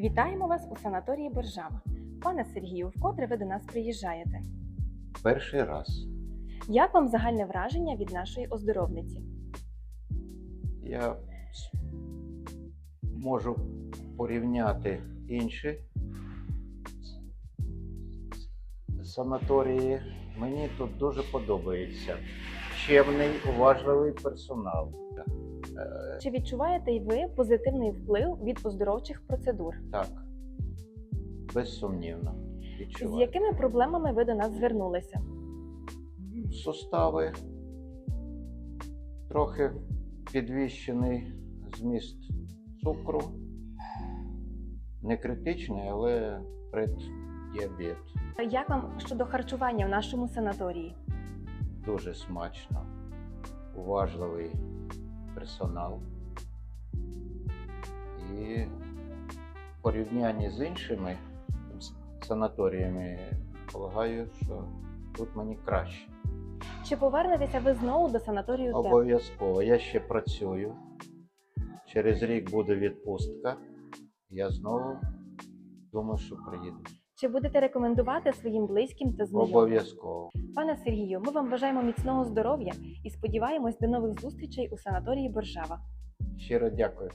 Вітаємо вас у санаторії Боржава. Пане Сергію, вкотре ви до нас приїжджаєте. Перший раз Як вам загальне враження від нашої оздоровниці? я можу порівняти інші санаторії. Мені тут дуже подобається. Чемний, уважливий персонал. Е, Чи відчуваєте й ви позитивний вплив від оздоровчих процедур? Так, безсумнівно. З якими проблемами ви до нас звернулися? сустави, трохи підвищений зміст цукру. Не критичний, але преддіабет. Як вам щодо харчування в нашому санаторії? Дуже смачно, уважливий персонал. І в порівнянні з іншими санаторіями, полагаю, що тут мені краще. Чи повернетеся ви знову до санаторію Обов'язково. Я ще працюю. Через рік буде відпустка. Я знову думаю, що приїду. Чи будете рекомендувати своїм близьким та знайомим? Обов'язково. Пане Сергію, ми вам бажаємо міцного здоров'я і сподіваємось до нових зустрічей у санаторії Боржава. Щиро дякую.